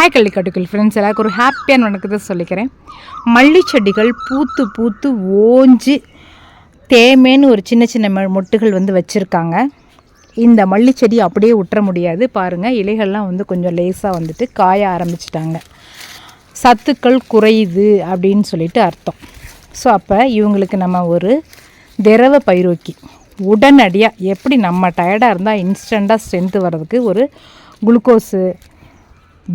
Hi கள்ளிக்காட்டுக்கள் friends எல்லாருக்கும் ஒரு ஹாப்பியான வணக்கத்தை சொல்லிக்கிறேன். மல்லி செடிகள் பூத்து பூத்து ஓஞ்சு தேமேன்னு ஒரு சின்ன சின்ன மொட்டுகள் வந்து வச்சுருக்காங்க. இந்த மல்லி செடி அப்படியே விட்டுற முடியாது. பாருங்கள் இலைகள்லாம் வந்து கொஞ்சம் லேசாக வந்துட்டு காய ஆரம்பிச்சிட்டாங்க. சத்துக்கள் குறையுது அப்படின்னு சொல்லிட்டு அர்த்தம். ஸோ அப்போ இவங்களுக்கு நம்ம ஒரு திரவ பயிரோக்கி உடனடியாக எப்படி நம்ம டயர்டாக இருந்தால் இன்ஸ்டண்ட்டாக ஸ்ட்ரென்த்து வர்றதுக்கு ஒரு குளுக்கோஸு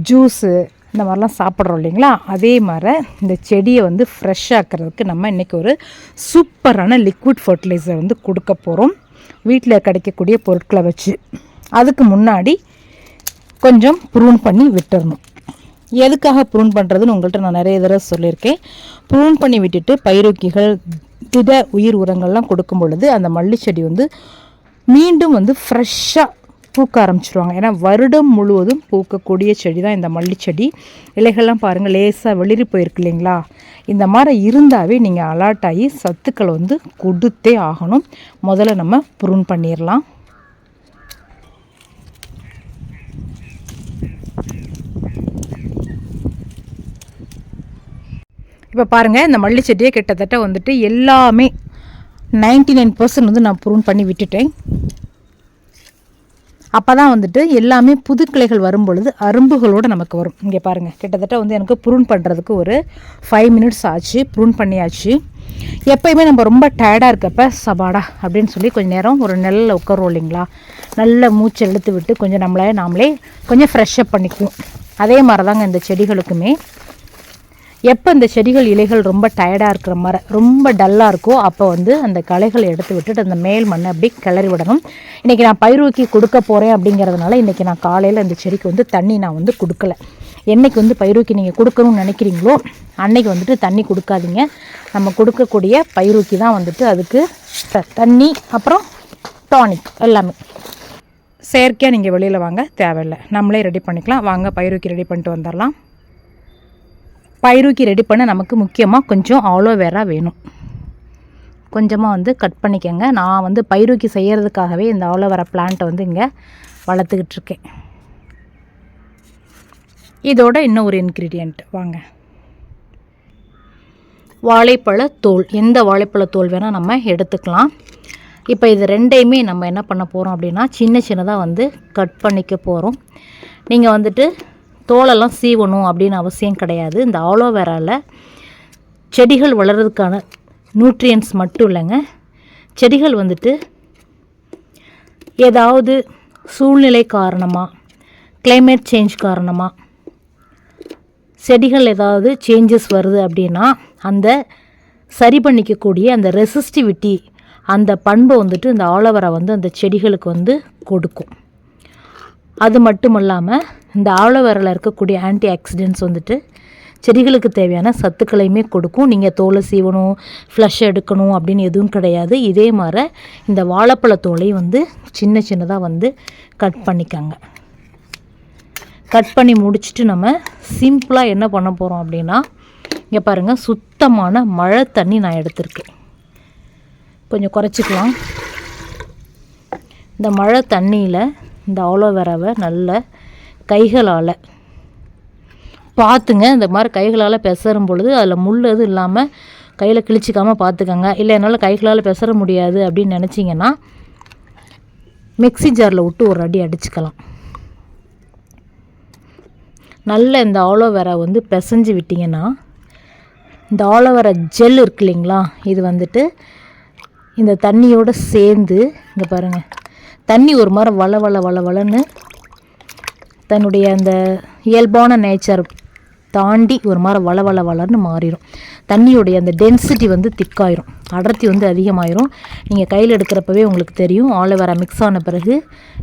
ஜூஸு இந்த மாதிரிலாம் சாப்பிட்றோம் இல்லைங்களா? அதே மாதிரி இந்த செடியை வந்து ஃப்ரெஷ் ஆக்கிறதுக்கு நம்ம இன்றைக்கி ஒரு சூப்பரான லிக்விட் ஃபர்டிலைசர் வந்து கொடுக்க போகிறோம் வீட்டில் கிடைக்கக்கூடிய பொருட்களை வச்சு. அதுக்கு முன்னாடி கொஞ்சம் ப்ரூன் பண்ணி விட்டுறணும். எதுக்காக ப்ரூன் பண்ணுறதுன்னு உங்கள்கிட்ட நான் நிறைய தடவை சொல்லியிருக்கேன். ப்ரூன் பண்ணி விட்டுட்டு பயிரோக்கிகள் திட உயிர் உரங்கள்லாம் கொடுக்கும் பொழுது அந்த மல்லி செடி வந்து மீண்டும் வந்து ஃப்ரெஷ்ஷாக பூக்க ஆரம்பிச்சிருவாங்க. ஏன்னா வருடம் முழுவதும் பூக்கக்கூடிய செடி தான் இந்த மல்லி செடி. இலைகள்லாம் பாருங்கள் லேசாக வெளிரி போயிருக்கு இல்லைங்களா? இந்த மாதிரி இருந்தாவே நீங்கள் அலாட் ஆகி சத்துக்களை வந்து கொடுத்தே ஆகணும். முதல்ல நம்ம ப்ரூன் பண்ணிடலாம் இப்போ பாருங்கள் இந்த மல்லி செடியை கிட்டத்தட்ட வந்துட்டு எல்லாமே 99% நைன் பர்சன்ட் வந்து நான் ப்ரூன் பண்ணி விட்டுட்டேன். அப்போ தான் வந்துட்டு எல்லாமே புது கிளைகள் வரும் பொழுது அரும்புகளோடு நமக்கு வரும். இங்கே பாருங்கள் கிட்டத்தட்ட வந்து எனக்கு ப்ரூன் பண்ணுறதுக்கு ஒரு ஃபைவ் மினிட்ஸ் ஆச்சு. ப்ரூன் பண்ணியாச்சு. எப்பயுமே நம்ம ரொம்ப டயர்டாக இருக்கப்ப சபாடா அப்படின்னு சொல்லி கொஞ்சம் நேரம் ஒரு நெல்லில் உட்காரோம் இல்லைங்களா? நல்ல மூச்சை இழுத்து விட்டு கொஞ்சம் நம்மளே நாமளே கொஞ்சம் ஃப்ரெஷ்ஷப் பண்ணிக்குவோம். அதே மாதிரி தாங்க இந்த செடிகளுக்குமே. எப்போ இந்த செடிகள் இலைகள் ரொம்ப டயர்டாக இருக்கிற மாதிரி ரொம்ப டல்லாக இருக்கோ அப்போ வந்து அந்த களைகளை எடுத்து விட்டுட்டு அந்த மேல் மண்ணை அப்படி கிளறி விடணும். இன்றைக்கி நான் பயிரூக்கி கொடுக்க போகிறேன் அப்படிங்கிறதுனால இன்றைக்கி நான் காலையில் இந்த செடிக்கு வந்து தண்ணி நான் வந்து கொடுக்கல. என்றைக்கு வந்து பயிரூக்கி நீங்கள் கொடுக்கணும்னு நினைக்கிறீங்களோ அன்னைக்கு வந்துட்டு தண்ணி கொடுக்காதீங்க. நம்ம கொடுக்கக்கூடிய பயிரூக்கி தான் வந்துட்டு அதுக்கு த- தண்ணி அப்புறம் டானிக் எல்லாமே. செயற்கையாக நீங்கள் வெளியில் வாங்க தேவையில்லை. நம்மளே ரெடி பண்ணிக்கலாம். வாங்க பயிரூக்கி ரெடி பண்ணிட்டு வந்துடலாம். பயிரூக்கி ரெடி பண்ண நமக்கு முக்கியமாக கொஞ்சம் ஆலோவேரா வேணும். கொஞ்சமாக வந்து கட் பண்ணிக்கோங்க. நான் வந்து பயிரூக்கி செய்கிறதுக்காகவே இந்த ஆலோவேரா பிளான்ட்டை வந்து இங்கே வளர்த்துக்கிட்டு இருக்கேன். இதோட இன்னும் ஒரு இன்க்ரீடியண்ட் வாங்க. வாழைப்பழ தோல். எந்த வாழைப்பழ தோல் வேணால் நம்ம எடுத்துக்கலாம். இப்போ இது ரெண்டையுமே நம்ம என்ன பண்ண போகிறோம் அப்படின்னா சின்ன சின்னதாக வந்து கட் பண்ணிக்க போகிறோம் நீங்கள் வந்துட்டு தோலெல்லாம் சீவணும் அப்படின்னு அவசியம் கிடையாது. இந்த ஆலோவேராவில் செடிகள் வளர்கிறதுக்கான நியூட்ரியன்ஸ் மட்டும் இல்லைங்க. செடிகள் வந்துட்டு ஏதாவது சூழ்நிலை காரணமாக கிளைமேட் சேஞ்ச் காரணமாக செடிகள் ஏதாவது சேஞ்சஸ் வருது அப்படின்னா அந்த சரி பண்ணிக்கக்கூடிய அந்த ரெசிஸ்டிவிட்டி அந்த பண்பை வந்துட்டு இந்த ஆலோவேரா வந்து அந்த செடிகளுக்கு வந்து கொடுக்கும். அது மட்டும் இல்லாமல் இந்த ஆலோவேரில் இருக்கக்கூடிய ஆன்டி ஆக்சிடென்ட்ஸ் வந்துட்டு செடிகளுக்கு தேவையான சத்துக்களையுமே கொடுக்கும். நீங்கள் தோலை சீவணும் ஃப்ளஷ் எடுக்கணும் அப்படின்னு எதுவும் கிடையாது. இதே மாதிரி இந்த வாழைப்பழ தோலையும் வந்து சின்ன சின்னதாக வந்து கட் பண்ணிக்கங்க. கட் பண்ணி முடிச்சுட்டு நம்ம சிம்பிளாக என்ன பண்ண போகிறோம் அப்படின்னா இங்கே பாருங்கள் சுத்தமான மழை தண்ணி நான் எடுத்திருக்கேன். கொஞ்சம் குறைச்சிக்கலாம். இந்த மழை தண்ணியில் இந்த ஆலோவேராவை நல்ல கைகளால் பார்த்துங்க. இந்த மாதிரி கைகளால் பெசறும் பொழுது அதில் முள் எதுவும் இல்லாமல் கையில் கிழிச்சிக்காமல் பார்த்துக்கோங்க. இல்லை என்னால் கைகளால் பெசர முடியாது அப்படின்னு நினச்சிங்கன்னா மிக்ஸி ஜாரில் விட்டு ஒரு அடி அடிச்சுக்கலாம். நல்ல இந்த ஆலோவேரா வந்து பிசைஞ்சு விட்டிங்கன்னா இந்த ஆலோவேரா ஜெல் இருக்கு இல்லைங்களா? இது வந்துட்டு இந்த தண்ணியோடு சேர்ந்து இங்கே பாருங்கள் தண்ணி ஒரு மாதிரி வள வள வள வளன்னு தன்னுடைய அந்த இயல்பான நேச்சர் தாண்டி ஒரு மாதிரி வள வள வளன்னு மாறிடும் தண்ணியுடைய அந்த டென்சிட்டி வந்து திக்காயிரும். அடர்த்தி வந்து அதிகமாயிரும். நீங்கள் கையில் எடுக்கிறப்பவே உங்களுக்கு தெரியும். ஆலோவேரா மிக்ஸ் ஆன பிறகு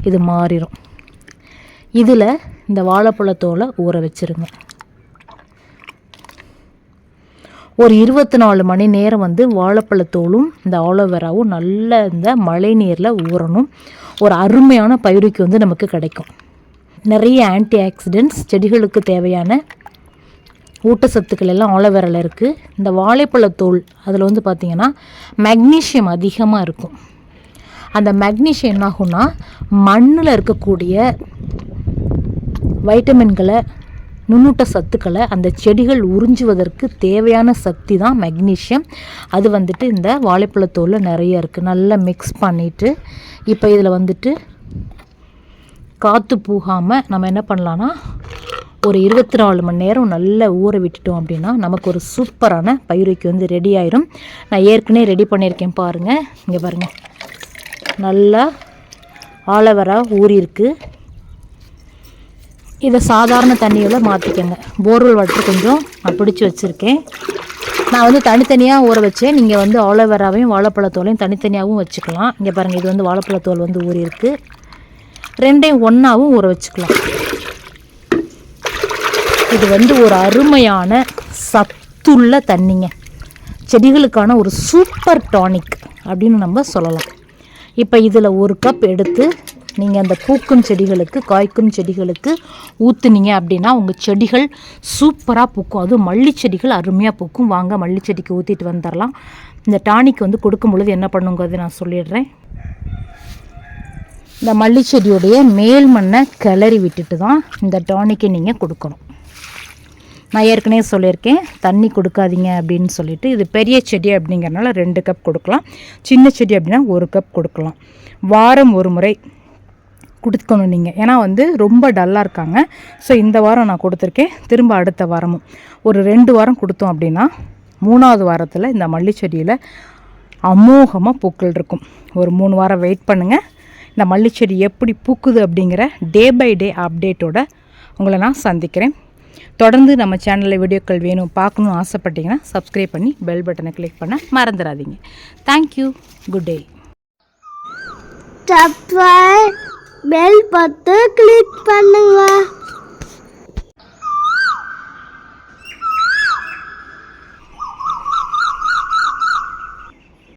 இது மாறிடும் இதில் இந்த வாழைப்பழத்தோலை ஊற வச்சிருங்க. ஒரு இருபத்தி நாலு மணி நேரம் வந்து வாழைப்பழத்தோலும் இந்த ஆலோவேராவும் நல்ல இந்த மழை நீரில் ஊறணும். ஒரு அருமையான பயிருக்கு வந்து நமக்கு கிடைக்கும். நிறைய ஆன்டி ஆக்சிடென்ட்ஸ் செடிகளுக்கு தேவையான ஊட்டச்சத்துக்கள் எல்லாம் ஆலோவேராவில் இருக்குது இந்த வாழைப்பழத்தோல் அதில் வந்து பார்த்திங்கன்னா மெக்னீஷியம் அதிகமாக இருக்கும். அந்த மெக்னீஷியம் என்னாகும்னா மண்ணில் இருக்கக்கூடிய வைட்டமின்களை நுண்ணூட்ட சத்துக்களை அந்த செடிகள் உறிஞ்சுவதற்கு தேவையான சக்தி தான் மெக்னீஷியம் அது வந்துட்டு இந்த வாழைப்பழத்தோலில் நிறைய இருக்குது நல்லா மிக்ஸ் பண்ணிவிட்டு இப்போ இதில் வந்துட்டு காற்று பூகாமல் நம்ம என்ன பண்ணலான்னா ஒரு இருபத்தி நாலு மணி நேரம் நல்லா ஊற விட்டுட்டோம் அப்படின்னா நமக்கு ஒரு சூப்பரான பயிருக்கு வந்து ரெடி ஆயிரும். நான் ஏற்கனவே ரெடி பண்ணியிருக்கேன் பாருங்கள் இங்கே பாருங்கள் நல்லா ஆலவரா ஊறியிருக்கு. இதை சாதாரண தண்ணியில் மாற்றிக்கங்க போர்வெல் வாட்டர் கொஞ்சம் நான் பிடிச்சி வச்சுருக்கேன். நான் வந்து தனித்தனியாக ஊற வச்சேன். நீங்கள் வந்து ஆலோவேராவையும் வாழைப்பழத்தோலையும் தனித்தனியாகவும் வச்சுக்கலாம். இங்கே பாருங்கள் இது வந்து வாழைப்பழத்தோல் வந்து ஊறியிருக்கு. ரெண்டையும் ஒன்றாவும் ஊற வச்சுக்கலாம். இது வந்து ஒரு அருமையான சத்துள்ள தண்ணிங்க. செடிகளுக்கான ஒரு சூப்பர் டானிக் அப்படின்னு நம்ம சொல்லலாம். இப்போ இதில் ஒரு கப் எடுத்து நீங்கள் அந்த பூக்கும் செடிகளுக்கு காய்க்கும் செடிகளுக்கு ஊற்றுனீங்க அப்படின்னா உங்கள் செடிகள் சூப்பராக பூக்கும். அதுவும் மல்லி செடிகள் அருமையாக பூக்கும். வாங்க மல்லி செடிக்கு ஊற்றிட்டு வந்துடலாம் இந்த டானிக் வந்து கொடுக்கும் பொழுது என்ன பண்ணுங்கிறது நான் சொல்லிடுறேன். இந்த மல்லி செடியுடைய மேல் மண்ணை கிளறி விட்டுட்டு தான் இந்த டானிக்கை நீங்கள் கொடுக்கணும். நான் ஏற்கனவே சொல்லியிருக்கேன் தண்ணி கொடுக்காதீங்க அப்படின்னு சொல்லிட்டு இது பெரிய செடி அப்படிங்கிறனால ரெண்டு கப் கொடுக்கலாம். சின்ன செடி அப்படின்னா ஒரு கப் கொடுக்கலாம். வாரம் ஒரு முறை கொடுத்துக்கணும் நீங்கள் ஏன்னா வந்து ரொம்ப டல்லாக இருக்காங்க. ஸோ இந்த வாரம் நான் கொடுத்துருக்கேன். திரும்ப அடுத்த வாரமும். ஒரு ரெண்டு வாரம் கொடுத்தோம் அப்படின்னா மூணாவது வாரத்தில் இந்த மல்லி செடியில் அமோகமாக பூக்கள் இருக்கும். ஒரு மூணு வாரம் வெயிட் பண்ணுங்கள் இந்த மல்லிச்செடி எப்படி பூக்குது அப்படிங்கிற டே பை டே அப்டேட்டோட உங்களை நான் சந்திக்கிறேன். தொடர்ந்து நம்ம சேனலில் வீடியோக்கள் வேணும் பார்க்கணும்னு ஆசைப்பட்டீங்கன்னா சப்ஸ்கிரைப் பண்ணி பெல் பட்டனை கிளிக் பண்ண மறந்துடாதீங்க. Thank you good day subscribe bell பத்து கிளிக் பண்ணுங்க.